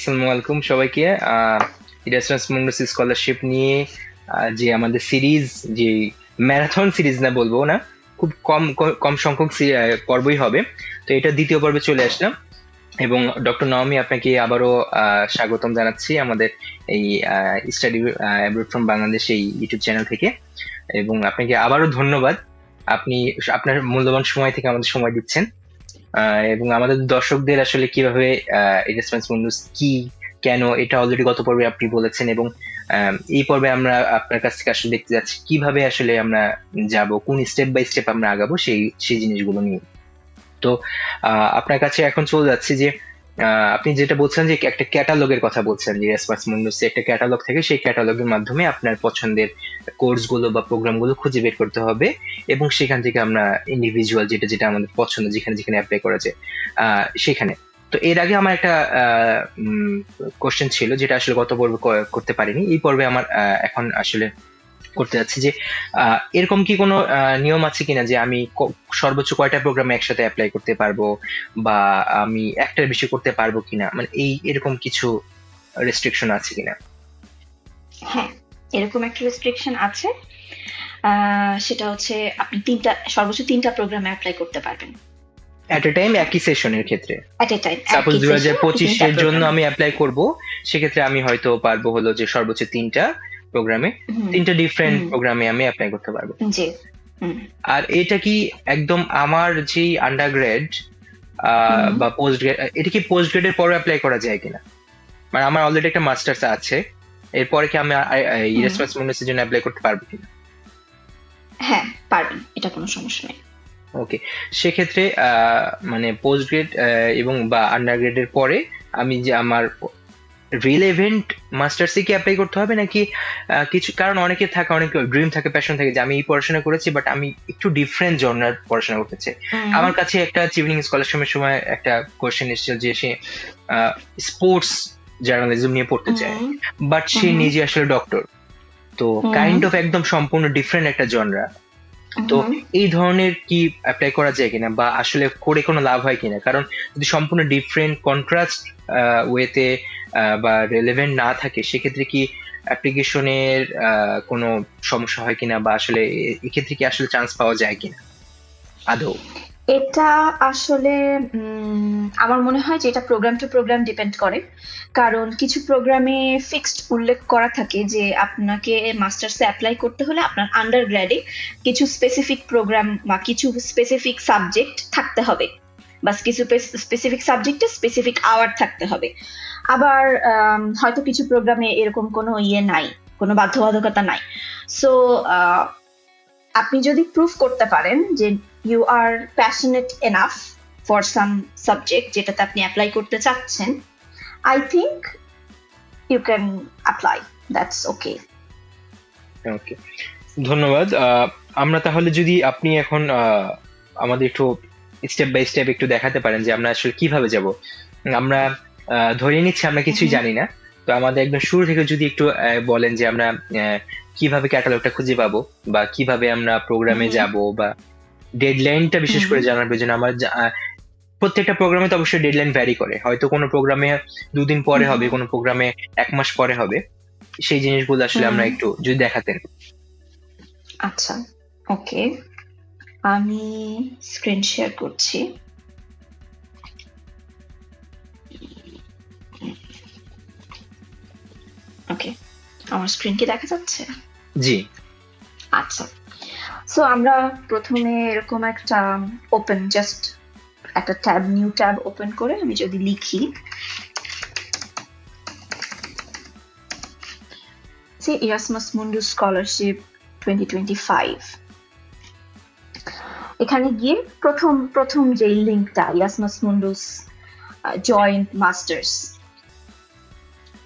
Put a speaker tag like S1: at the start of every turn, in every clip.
S1: আসসালামু আলাইকুম সবাইকে। ইরাসমাস মুন্ডুস স্কলারশিপ নিয়ে যে আমাদের সিরিজ যে ম্যারাথন সিরিজ না বলব না, খুব কম কম সংখ্যক পর্বই হবে। তো এটা দ্বিতীয় পর্বে চলে আসলাম এবং ডক্টর নওমি আপনাকে আবারও স্বাগতম জানাচ্ছি আমাদের এই স্টাডি অ্যাব্রোড ফ্রম বাংলাদেশ এই ইউটিউব চ্যানেল থেকে। এবং আপনাকে আবারও ধন্যবাদ। আপনি, আপনার মূল্যবান সময় থেকে আমাদের সময় দিচ্ছেন। এবং আমাদের দর্শকদের আসলে কীভাবে রেসপন্স মুন্ডুস কি, কেন, এটা অলরেডি গত পর্বে আপনি বলেছেন এবং এই পর্বে আমরা আপনার কাছ থেকে আসলে দেখতে যাচ্ছি কীভাবে আসলে আমরা যাব, কোন স্টেপ বাই স্টেপ আমরা আগাবো সেই সেই জিনিসগুলো নিয়ে। তো আপনার কাছে এখন চলে যাচ্ছে যে আপনি যেটা বলছেন যে একটা ক্যাটালগের কথা বলছেন যে রেসপন্স মুন্ডুস একটা ক্যাটালগ থেকে সেই ক্যাটালগের মাধ্যমে আপনার পছন্দের কোর্সগুলো বা প্রোগ্রামগুলো খুঁজে বের করতে হবে এবং সেখান থেকে আমরা ইন্ডিভিজুয়াল যেটা যেটা আমাদের পছন্দ, যেখানে যেখানে অ্যাপ্লাই করা যায় সেখানে। তো এর আগে আমার একটা কোশ্চেন ছিল, যেটা আসলে গত পর্বে করতে পারিনি। এই পর্বে আমার এখন আসলে করতে যাচ্ছি যে এরকম কি কোনো নিয়ম আছে কিনা যে আমি সর্বোচ্চ কয়টা প্রোগ্রামে একসাথে অ্যাপ্লাই করতে পারব বা আমি একটার বেশি করতে পারব কিনা? মানে এই এরকম কিছু রেস্ট্রিকশন আছে কিনা?
S2: হ্যাঁ এরকম একটা রেস্ট্রিকশন আছে। সেটা হচ্ছে আপনি তিনটা সর্বোচ্চ তিনটা প্রোগ্রামে অ্যাপ্লাই করতে পারবেন।
S1: এট এ টাইম একই সেশনের ক্ষেত্রে?
S2: অ্যাট এ টাইম
S1: সাপোজ দু হাজার পঁচিশের জন্য আমি অ্যাপ্লাই করব সেক্ষেত্রে আমি হয়তো পারব হলো যে সর্বোচ্চ তিনটা প্রোগ্রামে তিনটা ডিফারেন্ট প্রোগ্রামে আমি অ্যাপ্লাই করতে পারব। আর এটা কি একদম আমার যে আন্ডার গ্রেড বা পোস্ট গ্রেড এটা কি পোস্ট গ্রেডের পরে অ্যাপ্লাই করা যায় কিনা? মানে আমার অলরেডি একটা মাস্টার্স আছে এরপরে কি আমি
S2: হুম।
S1: রেসপন্স জন্য অ্যাপ্লাই করতে পারব কিনা?
S2: হ্যাঁ পারবেন এটা কোনো সমস্যা নেই।
S1: ওকে সেক্ষেত্রে মানে পোস্ট গ্রেড এবং বা আন্ডার গ্রেডের পরে আমি যে আমার রিলেভেন্ট মাস্টার্সে কি অ্যাপ্লাই করতে হবে নাকি কিছু কারণ অনেকে থাকে অনেক ড্রিম থাকে প্যাশন থাকে যে আমি এই পড়াশোনা করেছি বাট আমি একটু ডিফারেন্ট জনার পড়াশোনা করতে চাই। আমার কাছে একটা চিভিনিং স্কলারশিপের সময় একটা কোয়েশ্চেন এসেছিল যে সে স্পোর্টস জার্নালিজম নিয়ে পড়তে চায় বাট সে নিজে আসলে ডক্টর তো কাইন্ড অফ একদম সম্পূর্ণ ডিফারেন্ট একটা জনরা তো এই ধরনের কি অ্যাপ্লাই করা যায় কিনা বা আসলে করে কোনো লাভ হয় কিনা? কারণ যদি সম্পূর্ণ ডিফারেন্ট কন্ট্রাস্ট ওয়েতে বা রেলেভেন্ট না থাকে সেক্ষেত্রে কি অ্যাপ্লিকেশনের কোনো সমস্যা হয় কিনা বা আসলে এ- এক্ষেত্রে কি আসলে চান্স পাওয়া যায় কিনা? আদৌ।
S2: এটা আসলে আমার মনে হয় যে এটা প্রোগ্রাম টু প্রোগ্রাম ডিপেন্ড করে। কারণ কিছু প্রোগ্রামে ফিক্সড উল্লেখ করা থাকে যে আপনাকে মাস্টার্সে অ্যাপ্লাই করতে হলে আপনার আন্ডার গ্র্যাডে কিছু স্পেসিফিক প্রোগ্রাম বা কিছু স্পেসিফিক সাবজেক্ট থাকতে হবে। বা কিছু স্পেসিফিক সাবজেক্টে স্পেসিফিক আওয়ার থাকতে হবে। আবার হয়তো কিছু প্রোগ্রামে এরকম কোনো ইয়ে নাই, কোনো বাধ্যবাধকতা নাই। সো আপনি যদি প্রুফ করতে পারেন যে you are passionate enough for some subject যেটাতে আপনি অ্যাপ্লাই করতে চাচ্ছেন I think you can apply that's okay
S1: okay ধন্যবাদ। আমরা তাহলে যদি আপনি এখন আমাদের একটু স্টেপ বাই স্টেপ একটু দেখাতে পারেন যে আমরা আসলে কীভাবে যাব। আমরা ধরে নিচ্ছি আমরা কিছুই জানি না। তো আমাদের একদম শুরু থেকে যদি একটু বলেন যে আমরা কীভাবে ক্যাটালগটা খুঁজে পাবো বা কীভাবে আমরা প্রোগ্রামে। যাব বা ডেডলাইনটা বিশেষ করে জানার প্রয়োজন আমার প্রত্যেকটা প্রোগ্রামে তো অবশ্যই ডেডলাইন ভ্যারি করে। হয়তো কোনো প্রোগ্রামে দুদিন পরে হবে কোনো প্রোগ্রামে এক মাস পরে হবে। সেই জিনিসগুলো আসলে আমরা একটু যদি দেখাতেন।
S2: আচ্ছা ওকে। আমি স্ক্রিন শেয়ার করছি। ওকে আমার স্ক্রিন কি দেখা যাচ্ছে?
S1: জি।
S2: আচ্ছা। সো আমরা প্রথমে এরকম একটা ওপেন জাস্ট একটা ট্যাব নিউ ট্যাব ওপেন করে আমি যদি লিখি। ইয়াসমাস মুন্ডু স্কলারশিপ টোয়েন্টি টোয়েন্টি এখানে গিয়ে প্রথম প্রথম যে লিঙ্কটা ইয়াসমাস মুন্ডুস জয়েন্ট মাস্টার্স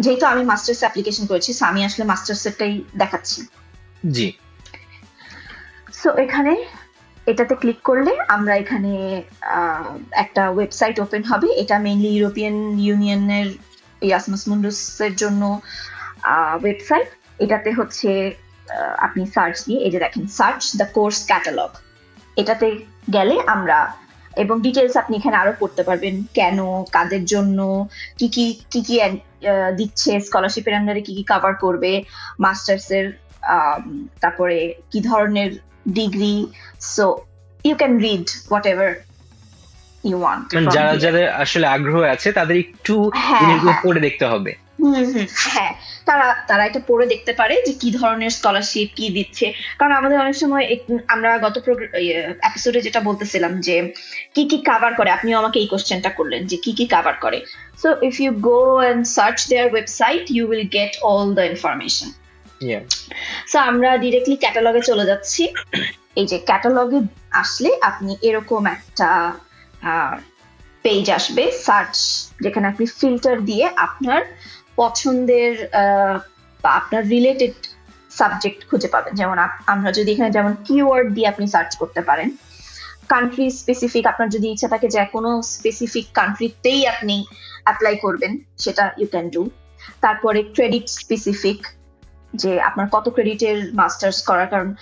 S2: যেহেতু আমি মাস্টার্স অ্যাপ্লিকেশন করেছি আমি আসলে মাস্টার্সেরটাই দেখাচ্ছি।
S1: জি।
S2: সো এখানে এটাতে ক্লিক করলে আমরা এখানে একটা ওয়েবসাইট ওপেন হবে। এটা মেইনলি ইউরোপিয়ান ইউনিয়নের ইয়াসমাস মুন্ডুসের জন্য ওয়েবসাইট এটাতে হচ্ছে আপনি সার্চ দিয়ে, এই যে দেখেন সার্চ দ্য কোর্স ক্যাটালগ এটাতে গেলে আমরা, এবং ডিটেলস আপনি এখানে আরও পড়তে পারবেন। কেন, কাদের জন্য, কি কি কি কি দিচ্ছে স্কলারশিপের আন্ডারে কি কি কভার করবে মাস্টার্স এর তারপরে কি ধরনের degree so you can read whatever you want
S1: মানে যারা যাদের আসলে আগ্রহ আছে তাদের একটু
S2: হ্যাঁ,
S1: জিনিসগুলো
S2: হ্যাঁ।
S1: পড়ে দেখতে হবে।
S2: হ্যাঁ। তারা তারা এটা পড়ে দেখতে পারে যে কি ধরনের স্কলারশিপ কি দিচ্ছে। কারণ আমাদের অনেক সময় আমরা গত এপিসোডে যেটা বলতেছিলাম যে কি কি কাভার করে আপনিও আমাকে এই কোশ্চেনটা করলেন যে কি কি কাভার করে। So if you go and search their website you will get all the information. So আমরা ডিরেক্টলি ক্যাটালগে চলে যাচ্ছি। এই যে ক্যাটালগে আসলে আপনি এরকম একটা পেজ আসবে সার্চ যেখানে আপনি ফিল্টার দিয়ে আপনার পছন্দের বা আপনার রিলেটেড সাবজেক্ট খুঁজে পাবেন। যেমন আমরা যদি এখানে যেমন কিওয়ার্ড দিয়ে আপনি সার্চ করতে পারেন কান্ট্রি স্পেসিফিক আপনার যদি ইচ্ছা থাকে যে কোনো স্পেসিফিক কান্ট্রিতেই আপনি অ্যাপ্লাই করবেন, সেটা ইউ ক্যান ডু তারপরে ক্রেডিট স্পেসিফিক যে আপনার কত ক্রেডিটের মাস্টার্স করার কারণ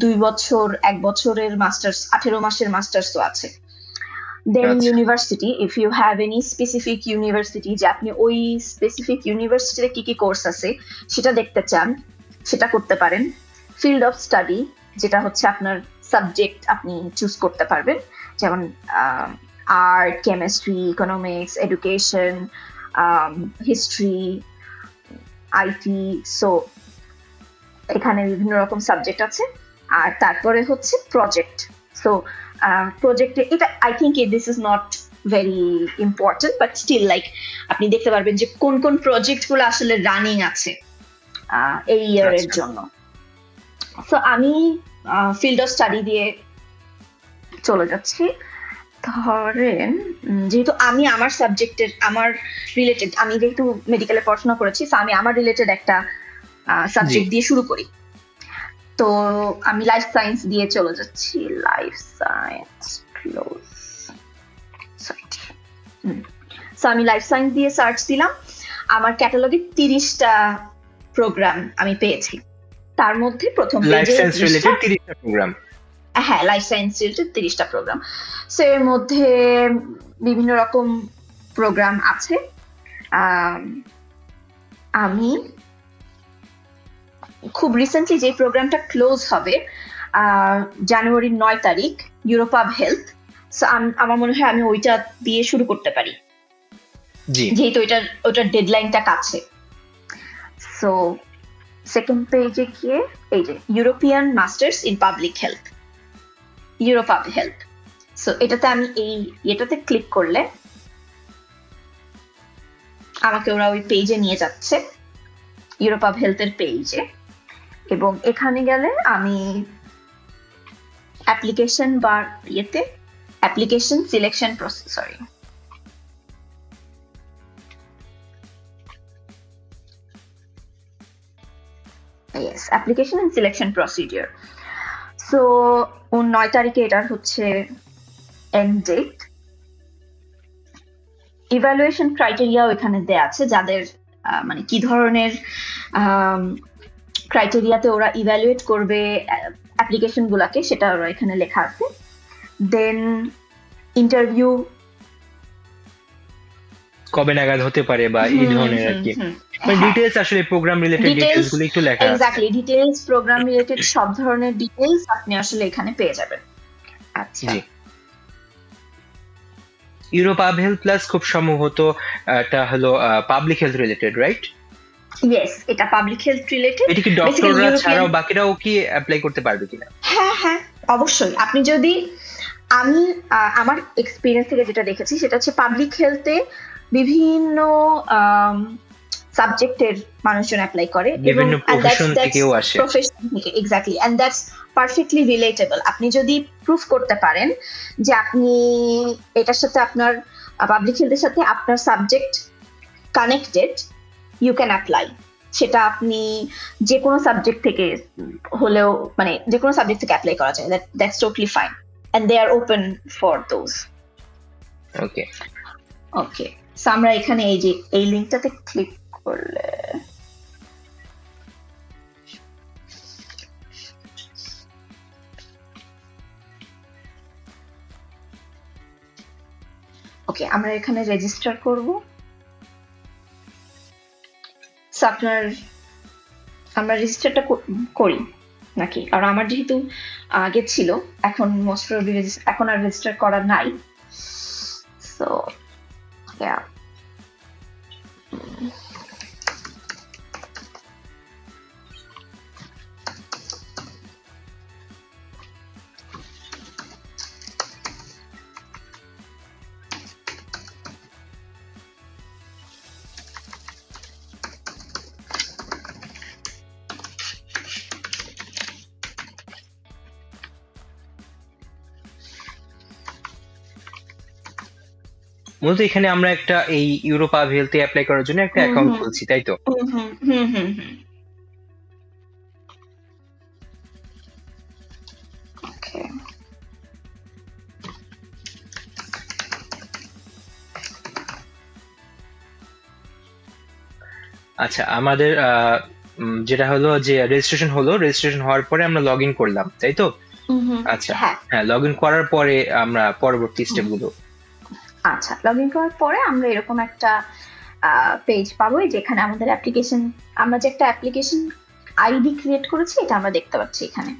S2: দুই- বছর এক বছরের মাস্টার্স আঠেরো মাসের মাস্টার্স তো আছে। Then. University if you have any specific university যে আপনি ওই স্পেসিফিক ইউনিভার্সিটিতে কি কি কোর্স আছে সেটা দেখতে চান সেটা করতে পারেন। ফিল্ড অফ স্টাডি যেটা হচ্ছে আপনার সাবজেক্ট আপনি চুজ করতে পারবেন। যেমন art chemistry economics education history IT so এখানে বিভিন্ন রকম সাবজেক্ট আছে। আর তারপরে হচ্ছে প্রজেক্ট সো প্রজেক্টে এটা I think this is not very important but still like আপনি দেখতে পারবেন যে কোন কোন প্রজেক্টগুলো আসলে রানিং আছে আহ, এই ইয়ারের
S1: আচ্ছা।
S2: জন্য। সো আমি ফিল্ড অফ স্টাডি দিয়ে চলে যাচ্ছি। ধরেন যেহেতু আমি আমার সাবজেক্টের আমার রিলেটেড আমি যেহেতু মেডিকেলে পড়াশোনা করেছি আমি আমার রিলেটেড একটা সাবজেক্ট দিয়ে শুরু করি। তো আমি লাইফ সায়েন্স দিয়ে চলে যাচ্ছি। লাইফ সায়েন্স ক্লোজ সো আমি লাইফ সায়েন্স দিয়ে সার্চ দিলাম। আমার ক্যাটালগে তিরিশটা প্রোগ্রাম আমি পেয়েছি। তার মধ্যে প্রথম
S1: লাইফ সায়েন্স রিলেটেড তিরিশটা প্রোগ্রাম
S2: হ্যাঁ লাইফ সায়েন্স রিলেটেড তিরিশটা প্রোগ্রাম সো এর মধ্যে বিভিন্ন রকম প্রোগ্রাম আছে। আম, খুব রিসেন্টলি যে প্রোগ্রামটা ক্লোজ হবে জানুয়ারির নয় তারিখ ইউরোপাব হেলথ সো আমার মনে হয় আমি ওইটা দিয়ে শুরু করতে পারি। যেহেতু ওইটার ওইটার ডেডলাইনটা কাছে। সো সেকেন্ড পেজে গিয়ে এই যে European masters in public health Europubhealth so এটাতে আমি এই এটাতে ক্লিক করলে আমাকে ওরা ওই পেজে নিয়ে যাচ্ছে ইউরোপাব হেলথের পেজে এবং এখানে গেলে আমি অ্যাপ্লিকেশন বা ইয়েতে application selection process sorry yes, application and selection procedure so নয় তারিখে এটার হচ্ছে এন্ড ডেট ইভ্যালুয়েশন ক্রাইটেরিয়াও এখানে দেয়া আছে, যাদের মানে কি ধরনের ক্রাইটেরিয়াতে ওরা ইভ্যালুয়েট করবে অ্যাপ্লিকেশন গুলাকে, সেটা ওরা এখানে লেখা আছে। দেন ইন্টারভিউ
S1: কবে নাগাদ হতে পারে বা এই ধরনের আর কি। মানে ডিটেলস আসলে প্রোগ্রাম রিলেটেড। ডিটেলসগুলো একটু লেখা
S2: এক্স্যাক্টলি ডিটেলস প্রোগ্রাম রিলেটেড সব ধরনের ডিটেলস আপনি আসলে এখানে পেয়ে যাবেন। আচ্ছা।
S1: ইউরোপ আব হেলথ প্লাস খুব সম্ভবত এটা হলো public health related right
S2: yes এটা পাবলিক হেলথ রিলেটেড
S1: এটা কি ডক্টররা ছাড়াও বাকিরাও কি অ্যাপ্লাই করতে পারবে কিনা?
S2: হ্যাঁ হ্যাঁ অবশ্যই। আপনি যদি আমি আমার এক্সপিরিয়েন্স থেকে যেটা দেখেছি সেটা হচ্ছে পাবলিক হেলথে বিভিন্ন সাবজেক্টের মানুষজন অ্যাপ্লাই করে
S1: বিভিন্ন প্রফেশন থেকেও আসে।
S2: প্রফেশন থেকে exactly and that's perfectly relatable আপনি যদি প্রুফ করতে পারেন যে আপনি এটার সাথে আপনার পাবলিক হেলথের সাথে আপনার subject connected you can apply সেটা আপনি যে কোনো সাবজেক্ট থেকে হলেও মানে যে কোনো সাবজেক্ট থেকে অ্যাপ্লাই করা যায়। That's totally fine and they are open for those
S1: okay
S2: okay আমরা এখানে এই যে, এই লিঙ্কটাতে ক্লিক করলে ওকে আমরা এখানে রেজিস্টার করব। আপনার, আমরা রেজিস্টারটা করি নাকি? কারণ আমার যেহেতু আগে ছিল, এখন মোস্ট এখন আর রেজিস্টার করা নাই।
S1: মূলত এখানে আমরা একটা এই ইউরোপা হেলথে অ্যাপ্লাই করার জন্য একটা অ্যাকাউন্ট খুলছি তাই তো? আচ্ছা আমাদের আহ, যেটা হলো যে রেজিস্ট্রেশন হলো রেজিস্ট্রেশন হওয়ার পরে আমরা লগ ইন করলাম তাই তো? আচ্ছা।
S2: হ্যাঁ।
S1: হ্যাঁ লগ ইন করার পরে আমরা পরবর্তী স্টেপগুলো
S2: আচ্ছা লগ ইন করার পরে আমরা এরকম একটা পেজ পাবো, যেখানে আমাদের অ্যাপ্লিকেশন আমরা যে একটা অ্যাপ্লিকেশন আইডি ক্রিয়েট করেছি, এটা আমরা দেখতে পাচ্ছি এখানে।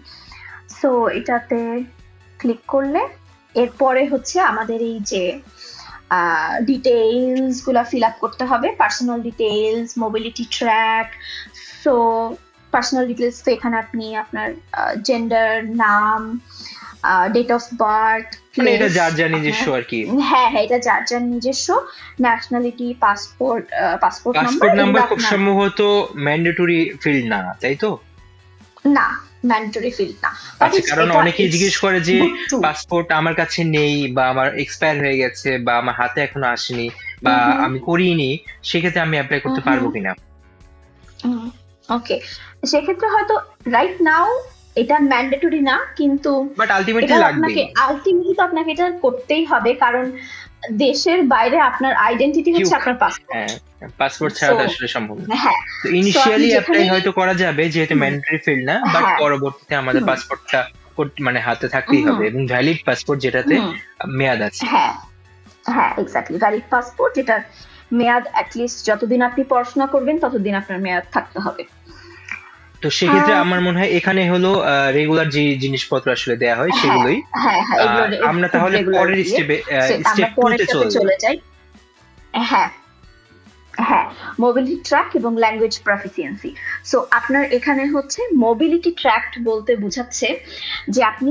S2: সো এটাতে ক্লিক করলে, এরপরে হচ্ছে আমাদের এই যে ডিটেইলসগুলা ফিল আপ করতে হবে personal details mobility track so personal details তো এখানে আপনি আপনার জেন্ডার নাম ডেট অফ বার্থ
S1: মানে এটা যার যার নিজস্ব আর কি।
S2: হ্যাঁ হ্যাঁ এটা যার যার নিজস্ব nationality passport passport
S1: passport number খুব সম্ভবত ম্যান্ডেটরি ফিল্ড না তাই তো?
S2: না ম্যান্ডেটরি ফিল্ড না।
S1: আচ্ছা কারণ অনেকেই জিজ্ঞেস করে যে পাসপোর্ট আমার কাছে নেই বা আমার এক্সপায়ার হয়ে গেছে বা আমার হাতে এখনও আসেনি বা। আমি করিনি সেক্ষেত্রে আমি অ্যাপ্লাই করতে। পারব কিনা?
S2: ওকে সেক্ষেত্রে হয়তো রাইট নাও এটা ম্যান্ডেটরি না কিন্তু
S1: বাট আলটিমেটলি
S2: আপনাকে আলটিমেটলি তো আপনাকে এটা করতেই হবে কারণ দেশের বাইরে আপনার আইডেন্টিটি হচ্ছে আপনার পাসপোর্ট
S1: হ্যাঁ পাসপোর্ট ছাড়া আসলে সম্ভব না।
S2: হ্যাঁ
S1: তো ইনিশিয়ালি অ্যাপ্লাই হয়তো করা যাবে যেহেতু ম্যান্ডেটরি ফিল্ড না বাট
S2: হ্যাঁ।
S1: পরবর্তীতে আমাদের পাসপোর্টটা মানে হাতে থাকতেই হবে এবং ভ্যালিড পাসপোর্ট যেটাতে মেয়াদ আছে।
S2: হ্যাঁ হ্যাঁ এক্স্যাক্টলি ভ্যালিড পাসপোর্ট যেটার মেয়াদ অ্যাটলিস্ট যতদিন আপনি পড়াশোনা করবেন ততদিন আপনার মেয়াদ থাকতে হবে।
S1: তো সেক্ষেত্রে
S2: আহ,
S1: আমার মনে হয় এখানে হলো রেগুলার যে জিনিসপত্র আসলে দেয়া হয়
S2: হ্যাঁ,
S1: সেগুলোই।
S2: হ্যাঁ হ্যাঁ
S1: আমরা তাহলে পরের স্টেপে স্টেপ
S2: টুতে
S1: চলে
S2: যাই। হ্যাঁ হ্যাঁ মোবিলিটি ট্র্যাক এবং ল্যাঙ্গুয়েজ প্রফিসিয়েন্সি সো আপনার এখানে হচ্ছে মোবিলিটি ট্র্যাক্ট বলতে বোঝাচ্ছে যে আপনি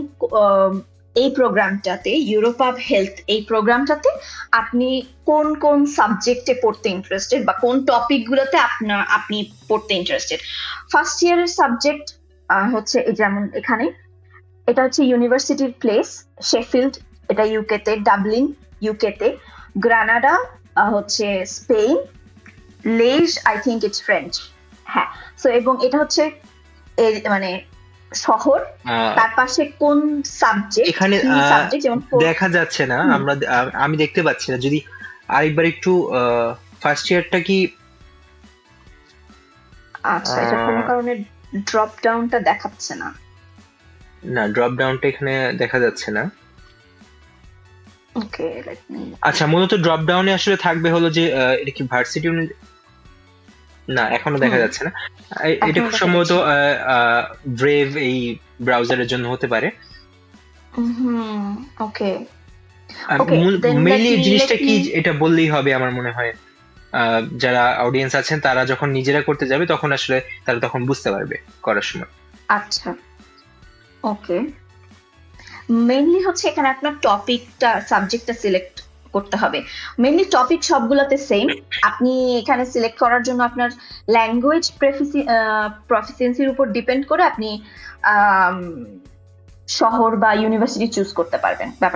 S2: এই প্রোগ্রামটাতে ইউরোপ অফ হেলথ এই প্রোগ্রামটাতে আপনি কোন কোন সাবজেক্টে পড়তে ইন্টারেস্টেড বা কোন টপিকগুলোতে আপনার আপনি পড়তে ইন্টারেস্টেড ফার্স্ট ইয়ারের সাবজেক্ট হচ্ছে যেমন এখানে, এটা হচ্ছে ইউনিভার্সিটির প্লেস শেফিল্ড এটা ইউকেতে ডাবলিন ইউকেতে গ্রানাডা হচ্ছে স্পেন লেজ আই থিঙ্ক ইটস ফ্রেঞ্চ হ্যাঁ। সো এবং এটা হচ্ছে মানে শহর তার পাশে কোন সাবজেক্ট
S1: এখানে, দেখা যাচ্ছে না আমরা আমি দেখতে পাচ্ছি না। যদি আরেকবার একটু ফার্স্ট ইয়ারটা কি?
S2: আচ্ছা এটা কোনো কারণে ড্রপ ডাউনটা দেখাচ্ছে না।
S1: না ড্রপ ডাউনটা এখানে দেখা যাচ্ছে না।
S2: ওকে লেট মি
S1: আচ্ছা মূলত ড্রপ ডাউনে আসলে থাকবে হলো যে এটা কি ভার্সিটি না এখনও দেখা যাচ্ছে না। এটা খুব সম্ভবত ব্রেভ এই ব্রাউজারের জন্য হতে পারে।
S2: ওকে।
S1: মেইনলি জিনিসটা কি এটা বললেই হবে আমার মনে হয়। আহ, যারা অডিয়েন্স আছেন তারা যখন নিজেরা করতে যাবে তখন আসলে তারা তখন বুঝতে পারবে করার সময়।
S2: আচ্ছা। ওকে। মেইনলি হচ্ছে এখানে আপনার টপিকটা সাবজেক্টটা সিলেক্ট করতে হবে। মেনলি টপিক সবগুলোতে সেম আপনি এখানে সিলেক্ট করার জন্য আপনার ল্যাঙ্গুয়েজ প্রফিসিয়েন্সির উপর ডিপেন্ড করে আপনি শহর বা ইউনিভার্সিটি চুজ করতে পারবেন। ব্যাপার